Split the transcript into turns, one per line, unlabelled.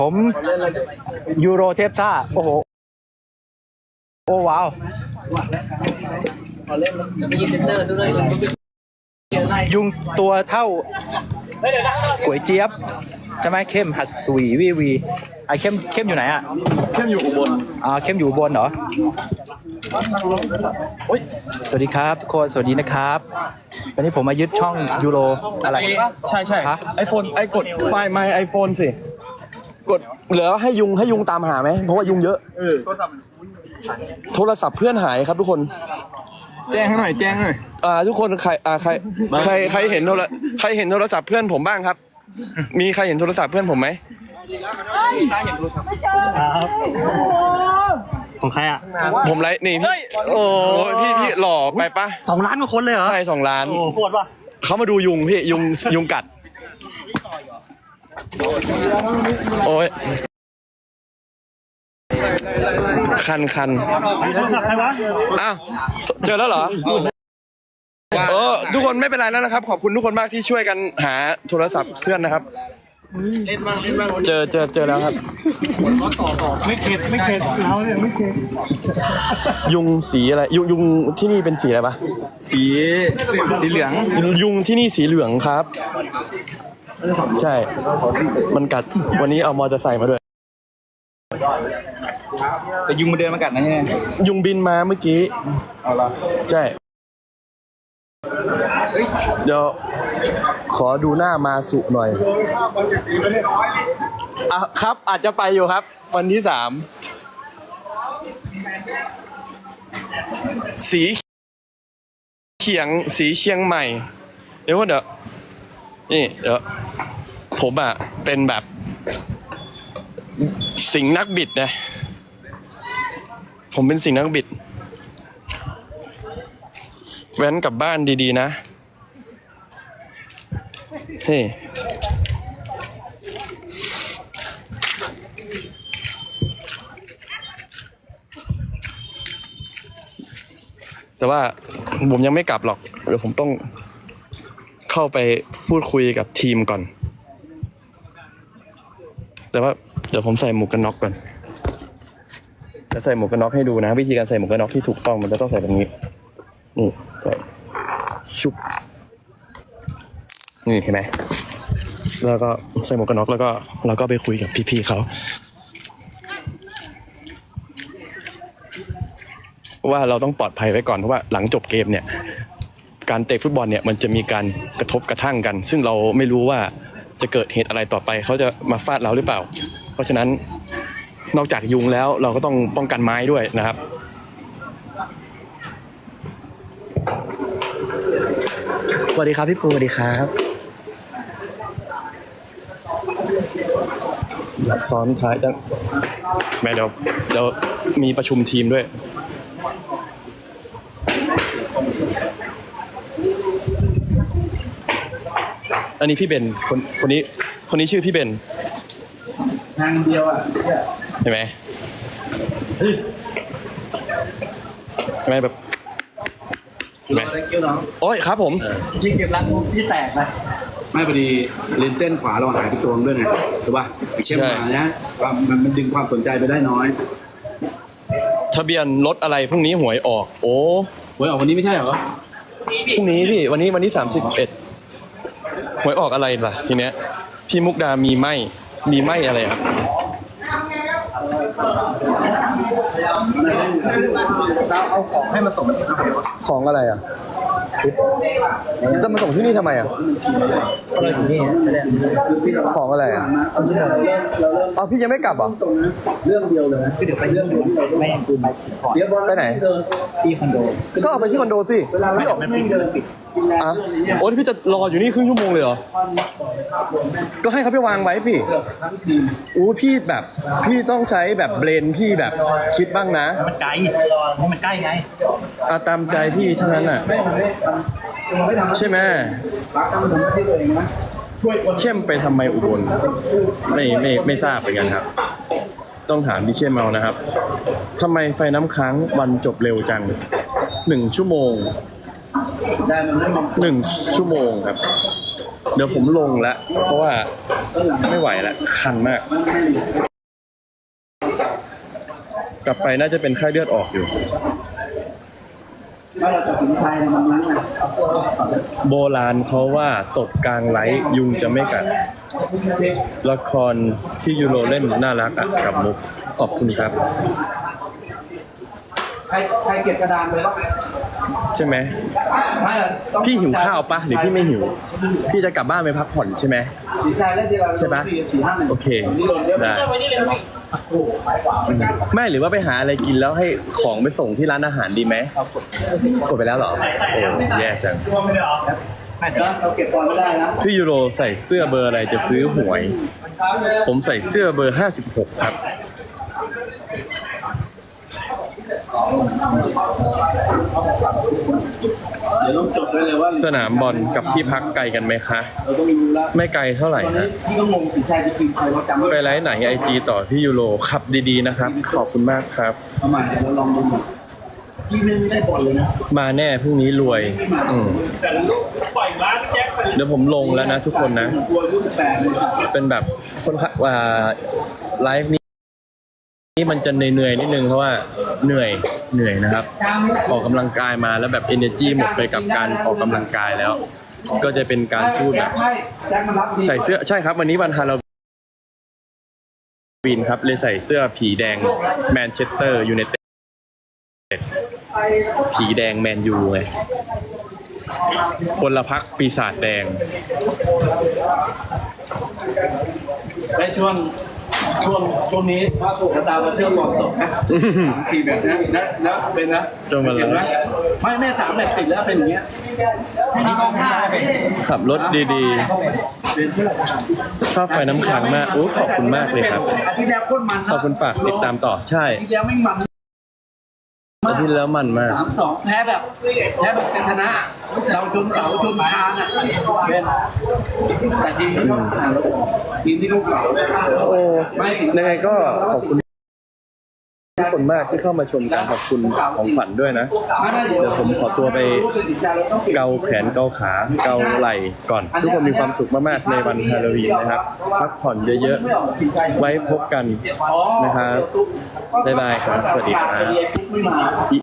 ผมยูโรเทปซ่า โอ้โห โอ้ว้าวยุงตัวเท่าก๋วยเจี๊ยบใช่ไหมเข้มหัดสวีวีวีไอเข้มเข้มอยู่ไหนอะ
เข้มอยู่อุบล
อ่าเข้มอยู่อุบนเหรอโอ๊ยสวัสดีครับทุกคนสวัสดีนะครับตอนนี้ผมมายึดช่องยูโรอะไร
ใช่ใช่
ฮะ
ไอโฟนไอกดไฟล์ไม่ไอโฟนสิ กดเหลือให้ยุงให้ยุงตามหาไหมเพราะว่ายุงเยอะโทรศัพท์เพื่อนหายครับทุกคน
แจ้งให้หน่อยแจ้งให้หน่อย
อ่า ทุกคนใครอ่าใครใครใครเห็นโทรใครเห็นโทรศัพท์เพื่อนผมบ้างครับ มีใครเห็นโทรศัพท์เพื่อนผมไหม
ของใครอะ
ผมไลฟ์นี่พี่โอ้พี่พี่หล่อไปปะ
สองล้านกว่าคนเลยเหรอ
ใช่สองล้าน
โอ้โหดว่ะ
เขามาดูยุงพี่ยุงยุงกัด โอ้ยคันคัน
โทรศัพท์ใครวะ
อ้าวเจอแล้วเหรอเออทุกคนไม่เป็นไรแล้วนะครับ ขอบคุณทุกคนมากที่ช่วยกันหาโทรศัพท์เพื่อนนะครับ เจอเจอเจอแล้วครับ
ไม่เข็ดไม่เข็ดเราเนี่ยไม่เข็ด
ยุงสีอะไร ยุงยุงที่นี่เป็นสีอะไรปะ
สีสีเหลือง
ยุงที่นี่สีเหลืองครับ ใช่ มันกัดวันนี้เอามอเตอร์ไซค์มาด้วย
แต่ยุงมาเดินมากัดนะใช่ไหม
ยุงบินมาเมื่อกี้ใช่ เดี๋ยว ขอดูหน้ามาสุหน่อยอะครับอาจจะไปอยู่ครับ วันที่สามสีเขียงสีเชียงใหม่ เดี๋ยวเดี๋ยวนี่เดี๋ยวผมอะเป็นแบบ สิงนักบิดนะ ผมเป็นสิงนักบิด แว้นกลับบ้านดีๆนะ เฮ้ยแต่ว่าผมยังไม่กลับหรอกเดี๋ยวผมต้องเข้าไปพูดคุยกับทีมก่อน แต่ว่าเดี๋ยวผมใส่หมวกกันน็อกก่อนจะใส่หมวกกันน็อกให้ดูนะ วิธีการใส่หมวกกันน็อกที่ถูกต้องมันจะต้องใส่แบบนี้ นี่ใส่ชุบ นี่เห็นไหมแล้วก็ใส่หมวกกันน็อกแล้วก็เราก็ไปคุยกับพี่ๆเขาว่าเราต้องปลอดภัยไว้ก่อนเพราะว่าหลังจบเกมเนี่ยการเตะฟุตบอลเนี่ยมันจะมีการกระทบกระทั่งกัน ซึ่งเราไม่รู้ว่าจะเกิดเหตุอะไรต่อไป เขาจะมาฟาดเราหรือเปล่า เพราะฉะนั้นนอกจากยุงแล้วเราก็ต้องป้องกันไม้ด้วยนะครับ สวัสดีครับพี่ปูสวัสดีครับ ซ้อนท้ายจังแม่เดี๋ยวเดี๋ยวมีประชุมทีมด้วย อันนี้พี่เบนคนคนนี้คนนี้ชื่อพี่เบน
ทางเดียวอะ
ใช่ไหมใช่ไหมแบบใช่ไหม
อะไรเกี่ยวน้อง
โอ้ยครับผม
ยิงเก็บรังพี่แตกนะ
ไม่พอดีเลนเต้นขวาเราหายไปตัวนึงด้วยไงถูกป่ะไอ้เข้มมานะว่ามันมันดึงความสนใจไปได้น้อย
ทะเบียนรถอะไรพรุ่งนี้หวยออก โอ้
หวยออกวันนี้ไม่ใช่เหรอ
พรุ่งนี้พี่วันนี้วันที่สามสิบเอ็ดหวยออกอะไรล่ะทีเนี้ย พี่มุกดามีไหมมีไหมอะไรครับ
ให้มาส่ง
ของอะไรอะ จะมาส่งที่นี่ทำไมอะ
อะไรอยู่นี่
ของอะไรอะอ๋อพี่ยังไม่กลับเหรอ
เรื่องเดียวเลยนะ
คือเดี๋ยวไปเรื่องดูไม่ดูไปก่อน
เดี๋ยวบอล
ไปไหน
ที่คอนโด
ก็เอาไปที่คอนโดสิพี่ออก
มันไม่เดินปิด
อะโอ้ยพี่จะรออยู่นี่ครึ่งชั่วโมงเลยเหรอ ก็ให้เขาไปวางไว้สิอู้พี่แบบพี่ต้องใช้แบบเบรนพี่แบบคิดบ้างนะ
มันไกลมันใกล้ไง
อาตามใจพี่เท่านั้นน่ะใช่ไหม
รักทำทำที่ตัวเองนะช่วยคน
เข้มไปทำไมอุบล ไม่ไม่ไม่ทราบเหมือนกันครับ ต้องถามพี่เข้มเอานะครับทำไมไฟน้ำค้างวันจบเร็วจังหนึ่งชั่วโมง
ได้มันไม่มา
หนึ่งชั่วโมงครับ เดี๋ยวผมลงแล้ว เพราะว่าไม่ไหวแล้วคันมาก กลับไปน่าจะเป็นไข้เลือดออกอยู่
ถ้าเราตันใจมันรู้ไง
โบราณเขาว่าตกกลางไลฟ์ยุงจะไม่กัด ละครที่ยูโรเล่นน่ารักอะกับมุกขอบคุณครับ
ใครใครเก็บกระดานเลยว่า
ใช่ไหม
ไม่อะต้อง
พี่หิวข้าวปะหรือพี่ไม่หิว พี่จะกลับบ้านไปพักผ่อนใช่ไหม
สีใจเล่นทีละ
ใช่ปะ
สี่ห้าหนึ่ง
โอเค
นี่โดนเยอะ
ได้ไม่หรือว่าไปหาอะไรกินแล้วให้ของไปส่งที่ร้านอาหารดีไหมกดไปแล้วเหรอโอ้แย่จัง
นะเราเก็บบอลไม่ได้นะ
พี่ยูโรใส่เสื้อเบอร์อะไรจะซื้อหวย ผมใส่เสื้อเบอร์ 56 ครับ
เดี๋ยวต้องจดไว้เลยว่า
สนามบอลกับที่พักไกลกันไหมคะ
เราต้องรู้แล้ว
ไม่ไกลเท่าไหร่
ตอนนี้
ฮะ
พี่ก็งงสีใจจะกินใครว่าจำไม่
ไป
ได้
ไลฟ์ไหนไอจีต่อพี่ยูโรขับดีๆนะครับ ขอบคุณมากครับ
ประมาณเดี๋ยวเราลองดูหน่อยพี่ไม่ได้บอลเลยนะ
มาแน่พรุ่งนี้รวย อืมเดี๋ยวผมลงแล้วนะทุกคนนะ
ตัวอายุสิบแปดเลย
เป็นแบบคนขับว่าไลฟ์นี้ นี่มันจะเหนื่อยๆนิดนึงเพราะว่าเหนื่อยเหนื่อยนะครับ ออกกำลังกายมาแล้วแบบ energy หมดไปกับการออกกำลังกายแล้ว ก็จะเป็นการพูดแบบ
ให้แจ็คมารับดี
ใส่เสื้อใช่ครับ วันนี้วันฮาโลวีนครับเลยใส่เสื้อผีแดงแมนเชสเตอร์ยูไนเต็ดผีแดงแมนยูไงพลพักปีศาจแดง
ในช่วง ช่วงช่วงนี้สตาร์มาเชื่อมบอกตกนะสามสี่แบบนะนะนะเป็นนะ
จนวันละ
เห็นไหมไม่แม่สามแบบติดแล้วเป็นอย่างเงี้ย
ขับรถดีๆชอบไฟน้ำค้างมากโอ้ขอบคุณมากเลยครับ
อาทิตย์แล้วโคตรมันนะ
ขอบคุณฝากติดตามต่อใช่
อาทิตย์แล้วไม่มัน
อาทิตย์แล้วมันมาก
สามสองแพ้แบบแพ้แบบเป็นชนะ เราชนเสาชนคานอะเป็นแต่ทีมที่เขาผ่านทีมที่เขาเก่า
โอ้
ไม่ถึง
ยังไงก็ขอบคุณทุก คนมากที่เข้ามาชมการขอบคุณของขวัญด้วยนะ เดี๋ยวผมขอตัวไปเกาแขนเกาขาเกาไหล่ก่อน ทุกคนมีความสุขมากๆในวันฮาโลวีนนะครับ พักผ่อนเยอะๆ ไว้พบกันนะครับบ๊ายบายครับ สวัสดีครับ